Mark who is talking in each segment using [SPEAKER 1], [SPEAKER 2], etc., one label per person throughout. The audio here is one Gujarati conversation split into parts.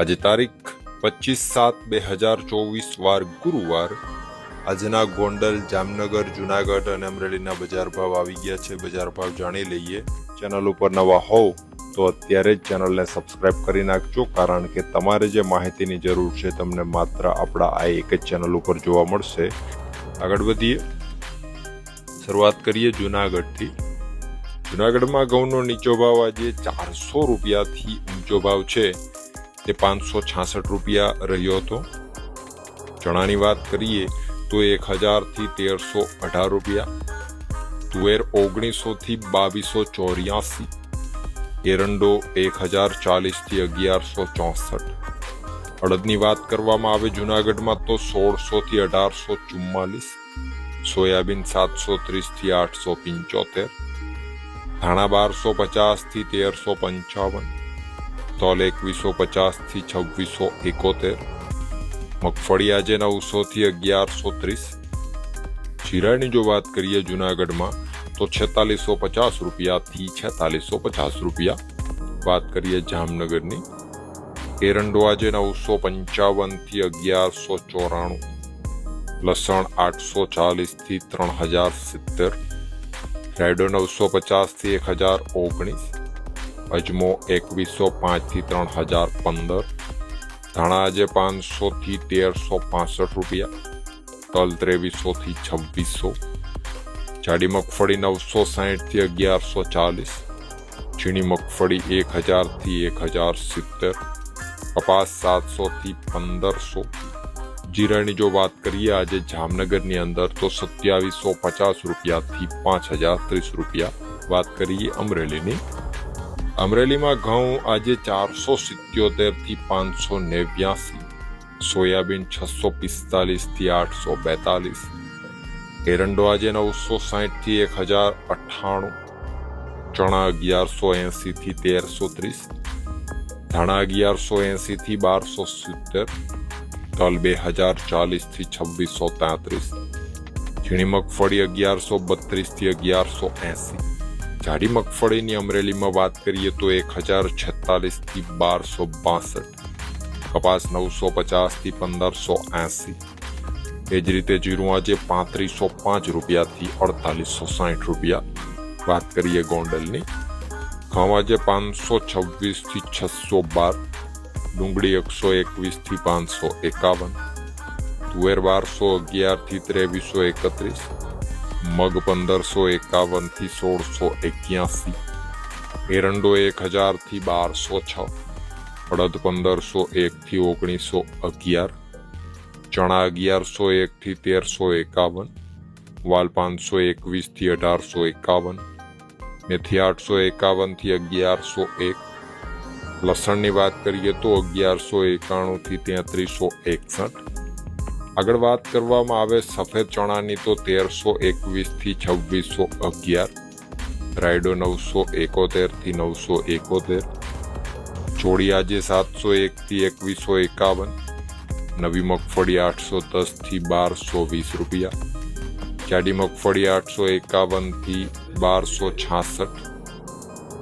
[SPEAKER 1] આજે તારીખ પચીસ સાત બે હજાર ચોવીસ વાર ગુરુવાર. આજના ગોંડલ, જામનગર, જુનાગઢ અને અમરેલીના બજાર ભાવ આવી ગયા છે. બજાર ભાવ જાણી લઈએ. ચેનલ ઉપર નવા હોવ તો અત્યારે જ ચેનલને સબસ્ક્રાઇબ કરી નાખજો, કારણ કે તમારે જે માહિતીની જરૂર છે તમને માત્ર આપણા આ એક જ ચેનલ ઉપર જોવા મળશે. આગળ વધીએ. શરૂઆત કરીએ જુનાગઢથી. જુનાગઢમાં ઘઉંનો નીચો ભાવ આજે ચારસો રૂપિયાથી ઊંચો ભાવ છે. તે પાંચસો છાસઠ રૂપિયા રહ્યો હતો. ચણાની વાત કરીએ તો એક હજારથી તેરસો અઢાર રૂપિયા. તુવેર ઓગણીસોથી બાવીસો ચોર્યાસી. એરંડો એક હજાર ચાલીસથી અગિયારસો ચોસઠ. અડદની વાત કરવામાં આવે જુનાગઢમાં તો સોળસોથી અઢારસો ચુમ્માલીસ. સોયાબીન સાતસો ત્રીસથી આઠસો પંચોતેર. ધાણા બારસો પચાસથી તેરસો પંચાવન. તલ એકવીસો પચાસથી છવ્વીસો એકોતેર. મગફળી આજે નવસોથી અગિયારસો ત્રીસ. જીરાની જો વાત કરીએ જુનાગઢમાં, તો છેતાલીસો પચાસ રૂપિયાથી છેતાલીસો પચાસ રૂપિયા. વાત કરીએ જામનગરની, એરંડો આજે નવસો પંચાવનથી અગિયારસો ચોરાણું. લસણ આઠસો ચાલીસથી ત્રણ હજાર સિત્તેર. રાયડો નવસો પચાસથી એક હજાર ઓગણીસ. અજમો એકવીસો પાંચથી ત્રણ હજાર પંદર. ધાણા આજે પાંચસોથી તેરસો પાસઠ રૂપિયા. તલ ત્રેવીસોથી છવ્વીસો. જાડી મગફળી નવસો સાહીઠથી અગિયારસો ચાલીસ. ઝીણી મગફળી એક હજારથી એક હજાર સિત્તેર. કપાસ સાતસોથી પંદરસો. જીરાની જો વાત કરીએ, આજે જામનગરની અંદર તો સત્યાવીસો પચાસ રૂપિયાથી પાંચ હજાર ત્રીસ રૂપિયા. વાત કરીએ અમરેલીની. અમરેલીમાં ઘઉં આજે ચારસો સિત્યોતેરથી પાંચસો નેવ્યાસી, સોયાબીન છસો પિસ્તાલીસથી આઠસો બેતાલીસ, એરંડો આજે નવસો સાહીઠથી એક હજાર અઠ્ઠાણું, ચણા અગિયારસો એંસીથી તેરસો ત્રીસ, ધાણા અગિયારસો એંસીથી બારસો સિત્તેર, તલ બે હજાર ચાલીસથી છવ્વીસો તેત્રીસ ઝીણી મગફળી અગિયારસો બત્રીસથી અગિયારસો એંસી જાડી મગફળીની અમરેલીમાં વાત કરીએ તો એક હજાર છેતાલીસથી બારસો બાસઠ, કપાસ નવસો પચાસથી પંદરસો એંસી. એ જ રીતે જીરું આજે પાંત્રીસો પાંચ રૂપિયાથી અડતાલીસો સાઠ રૂપિયા. વાત કરીએ ગોંડલની. ઘઉં આજે પાંચસો છવ્વીસથી છસો બાર, ડુંગળી એકસો એકવીસથી પાંચસો એકાવન, તુવેર બારસો અગિયારથી ત્રેવીસો એકત્રીસ મગ પંદરસો એકાવનથી સોળસો એક્યાસી. એરંડો એક હજારથી બારસો છ. અડદ પંદરસો એકથી ઓગણીસો અગિયાર. ચણા અગિયારસો એકથી તેરસો એકાવન. વાલ પાંચસો એકવીસથી અઢારસો એકાવન. મેથી આઠસો એકાવનથી અગિયારસો એક. લસણની વાત કરીએ તો અગિયારસો એકાણુંથી તેત્રીસો એકસઠ. આગળ વાત કરવામાં આવે સફેદ ચણાની તો તેરસો એકવીસથી છવ્વીસો અગિયાર, રાયડો નવસો એકોતેરથી નવસો એકોતેર ચોળી આજે સાતસો એકથી એકવીસો એકાવન, નવી મગફળી આઠસો દસથી બારસો વીસ રૂપિયા, જાડી મગફળી આઠસો એકાવનથી બારસો છાસઠ,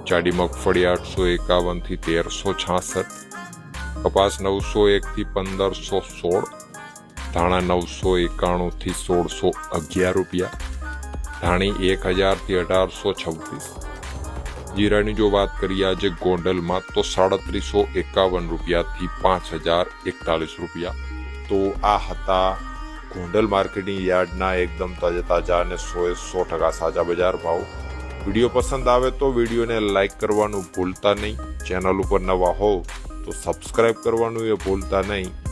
[SPEAKER 1] જાડી મગફળી આઠસો એકાવનથી તેરસો છાસઠ, કપાસ નવસો એકથી પંદરસો સોળ ધાણા નવસો એકાણુંથી સોળસો અગિયાર રૂપિયા. ધાણી એક હજારથી અઢારસો છવ્વીસ. જીરાની જો વાત કરીએ આજે ગોંડલમાં તો સાડત્રીસો એકાવન રૂપિયાથી પાંચ હજાર એકતાલીસ રૂપિયા. તો આ હતા ગોંડલ માર્કેટિંગ યાર્ડના એકદમ તાજા તાજા અને સો સો ટકા સાજા બજાર ભાવ. વીડિયો પસંદ આવે તો વિડીયોને લાઈક કરવાનું ભૂલતા નહીં. ચેનલ ઉપર નવા હોવ તો સબસ્ક્રાઇબ કરવાનું એ ભૂલતા નહીં.